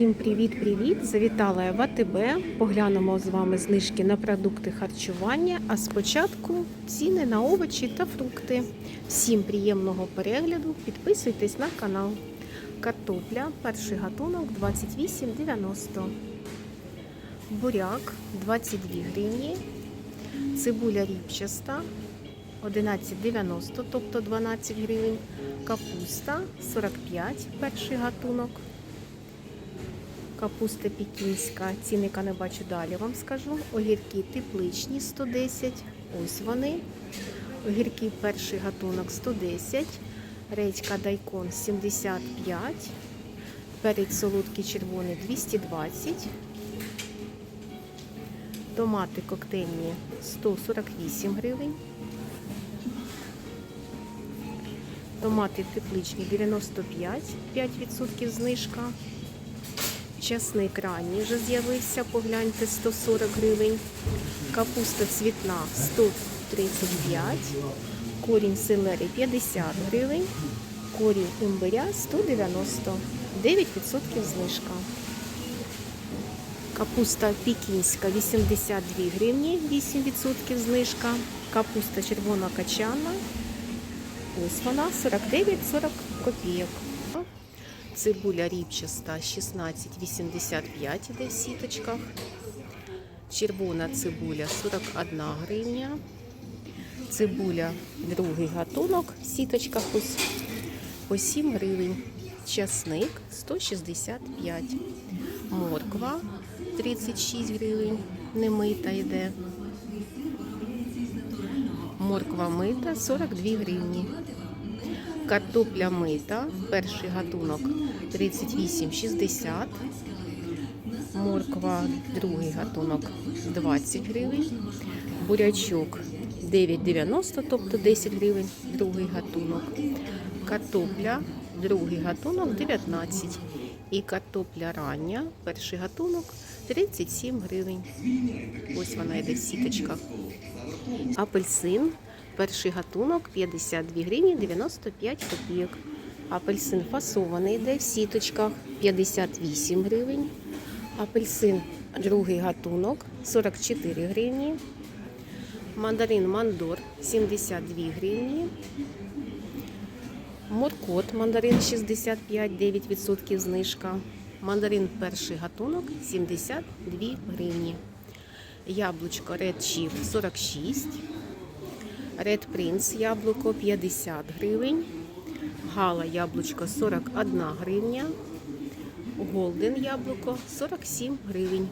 Всім привіт-привіт! Завітала я в АТБ. Поглянемо з вами знижки на продукти харчування. А спочатку ціни на овочі та фрукти. Всім приємного перегляду. Підписуйтесь на канал. Картопля, перший гатунок 28,90. Буряк 22 гривні. Цибуля ріпчаста 11,90, тобто 12 гривень. Капуста 45, перший гатунок. Капуста пекінська, цінника не бачу далі, вам скажу. Огірки тепличні 110. Ось вони. Огірки перший гатунок 110. Редька дайкон 75. Перець солодкий червоний 220. Томати коктейльні 148 гривень. Томати тепличні 95, 5% знижка. Часник ранній вже з'явився, погляньте, 140 гривень. Капуста цвітна 135, корінь селери 50 гривень, корінь імбиря 190, 9% знижка. Капуста пікінська 82 гривні, 8% знижка. Капуста червона качана. Ось вона 49-40 копійок. Цибуля ріпчаста 16,85 іде в сіточках. Червона цибуля 41 гривня. Цибуля другий гатунок в сіточках по 7 гривень. Часник 165. Морква 36 гривень. Немита йде. Морква мита 42 гривні. Картопля мита, перший гатунок 38,60. Морква, другий гатунок 20 гривень. Бурячок 9,90, тобто 10 гривень, другий гатунок. Картопля, другий гатунок 19. І картопля рання, перший гатунок 37 гривень. Ось вона йде в сіточках. Апельсин Перший гатунок 52 гривні 95 копійок. Апельсин фасований йде в сіточках 58 гривень. Апельсин другий гатунок 44 гривні. Мандарин Мандор 72 гривні. Моркот мандарин 65, 9% знижка. Мандарин перший гатунок 72 гривні. Яблучко Red Chip 46 Red Prince яблуко 50 гривень. Гала яблучко 41 гривня. Голден яблуко 47 гривень.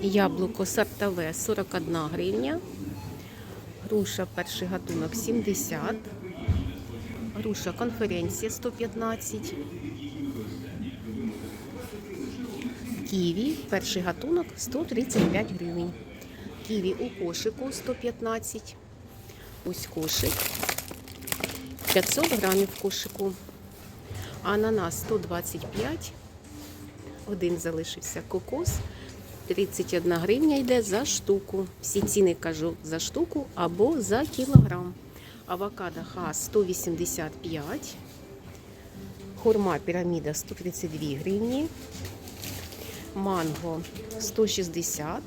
Яблуко сортове 41 гривня. Груша перший гатунок 70. Груша конференція 115. Ківі перший гатунок 135 гривень. Ківі у кошику 115. Ось кошик. 500 грамів кошику. Ананас 125. Один залишився кокос. 31 гривня йде за штуку. Всі ціни кажу за штуку або за кілограм. Авокадо ха 185. Хурма піраміда 132 гривні. Манго 160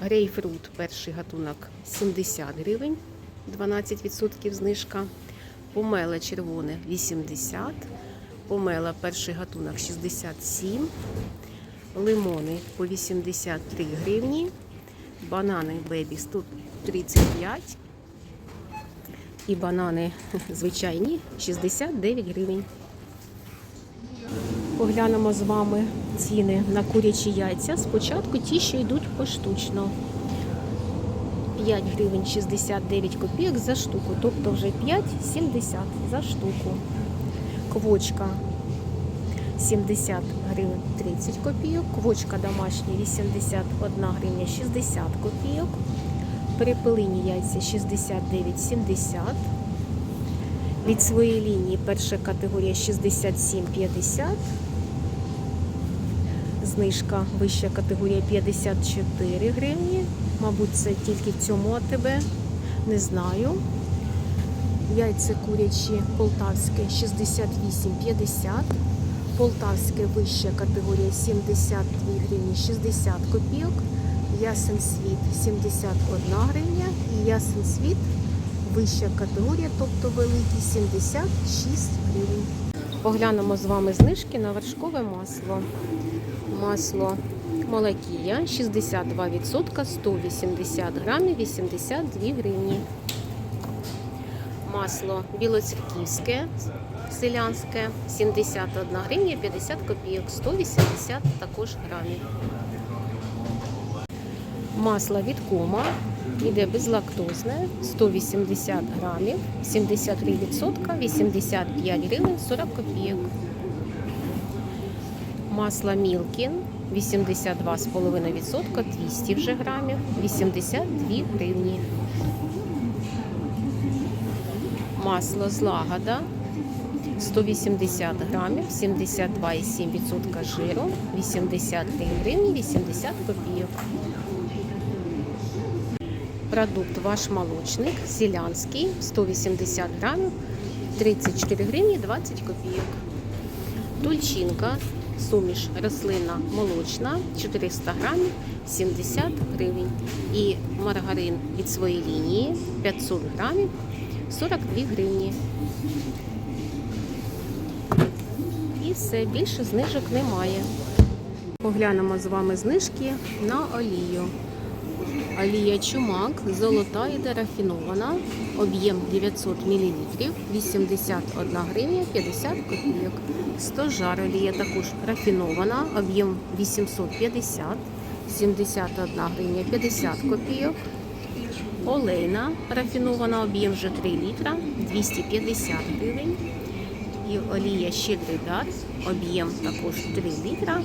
Грейпфрут перший гатунок 70 гривень, 12% знижка. Помела червоне 80, помела перший гатунок 67, лимони по 83 гривні, банани бебі 135 і банани звичайні 69 гривень. Поглянемо з вами ціни на курячі яйця. Спочатку ті, що йдуть поштучно. 5 гривень 69 копійок за штуку, тобто вже 5,70 за штуку. Квочка 70 гривень 30 копійок, квочка домашня 81 гривня 60 копійок. Перепелині яйця 69,70. Від своєї лінії перша категорія 67,50. Знижка вища категорія 54 гривні. Мабуть, це тільки в цьому АТБ. Не знаю. Яйця курячі полтавське 68,50. Полтавське вища категорія 72 гривні 60 копійок. Ясен світ 71 гривня і ясен світ вища категорія, тобто великий 76 гривень. Поглянемо з вами знижки на вершкове масло. Масло Малакія 62%, 180 грамів, 82 гривні. Масло білоцерківське, селянське 71 гривня 50 копійок, 180 також грамів. Масло від кома іде безлактозне 180 грамів, 73%, 85 гривень 40 копійок. Масло Мілкін 82,5%, 200 вже грамів, 82 гривні. Масло злагода 180 грамів, 72,7% жиру, 83 гривні, 80 копійок. Продукт ваш молочник, селянський, 180 грамів, 34 гривні, 20 копійок. Тульчинка, суміш рослина молочна, 400 грамів, 70 гривень. І маргарин від своєї лінії 500 грамів, 42 гривні. І все, більше знижок немає. Поглянемо з вами знижки на олію. Олія чумак, золота і рафінована, об'єм 900 мл, 81 гривня 50 копійок. 100 жар олія також рафінована, об'єм 850, 71 гривня 50 копійок. Олейна рафінована, об'єм вже 3 літра, 250 гривень. І олія щедрий дат, об'єм також 3 літра,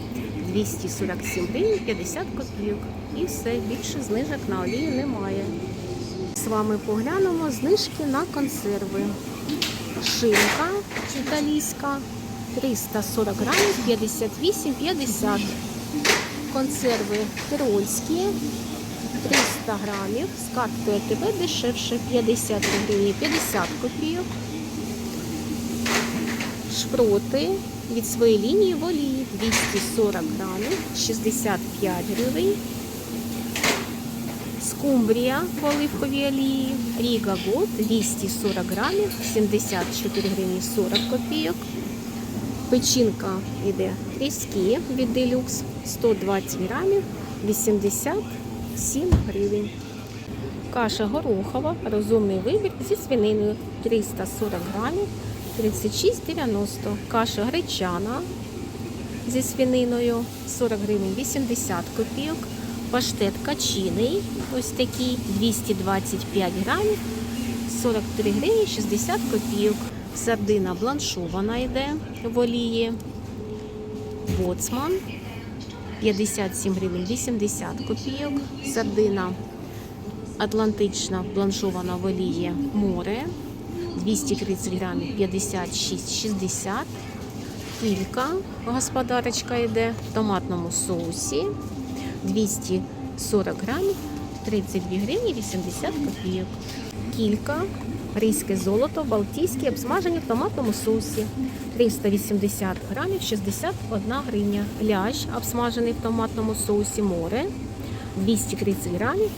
247 гривень 50 копійок. І все, більше знижок на олію немає. З вами поглянемо знижки на консерви. Шинка італійська 340 грамів 58,50. Консерви тирольські 300 грамів. Карткою АТБ дешевше 50 гривень 50 копійок. Шпроти від своєї лінії в олії 240 грамів, 65 гривень. Скумбрія в оливковій олії, Ріга Год 240 грамів, 74 гривні 40 копійок. Печінка йде тріски від делюкс 120 грамів, 87 гривень. Каша горохова, розумний вибір зі свининою 340 грамів, 36,90. Каша гречана зі свининою 40 гривень 80 копійок. Паштет качиний, ось такий 225 грамів, 43 гривні 60 копійок. Сардина бланшована йде в олії. Боцман 57 гривень 80 копійок. Сардина Атлантична бланшована в олії море 230 грамів 56,60. Кілька господарочка йде в томатному соусі 240 грамів 32 гривні 80 копійок. Кілька різьке золото, балтійське, обсмажені в томатному соусі 380 грамів 61 гривня. Лящ обсмажений в томатному соусі море 230 грамів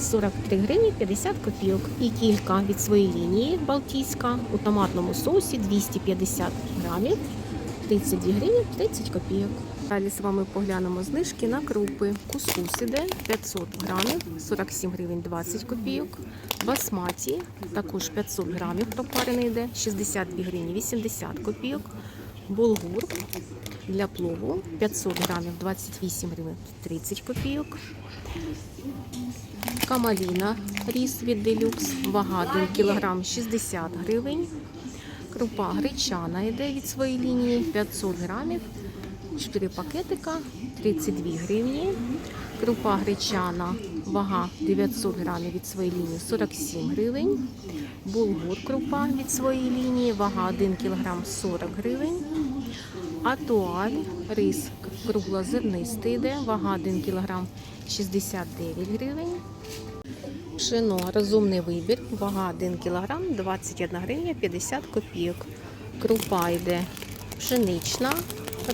43 гривні 50 копійок. І кілька від своєї лінії Балтійська у томатному соусі 250 грамів 32 гривні 30 копійок. Далі з вами поглянемо знижки на крупи. Кускус іде 500 грамів, 47 гривень 20 копійок. Басматі також 500 грамів пропарений йде, 62 гривні 80 копійок. Булгур для плову 500 грамів 28 гривень 30 копійок. Камаліна ріс від делюкс, вага 1 кг 60 гривень. Крупа гречана йде від своєї лінії 500 грамів, 4 пакетика 32 гривні. Крупа гречана, вага 900 грамів від своєї лінії 47 гривень. Булгур крупа від своєї лінії, вага 1 кг 40 гривень. Атуаль, рис круглозернистий йде, вага 1 кг 69 гривень. Пшено, розумний вибір, вага 1 кг, 21 гривня 50 копійок. Крупа йде пшенична,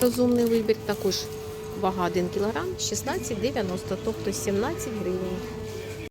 розумний вибір, також вага 1 кг, 16,90, тобто 17 гривень.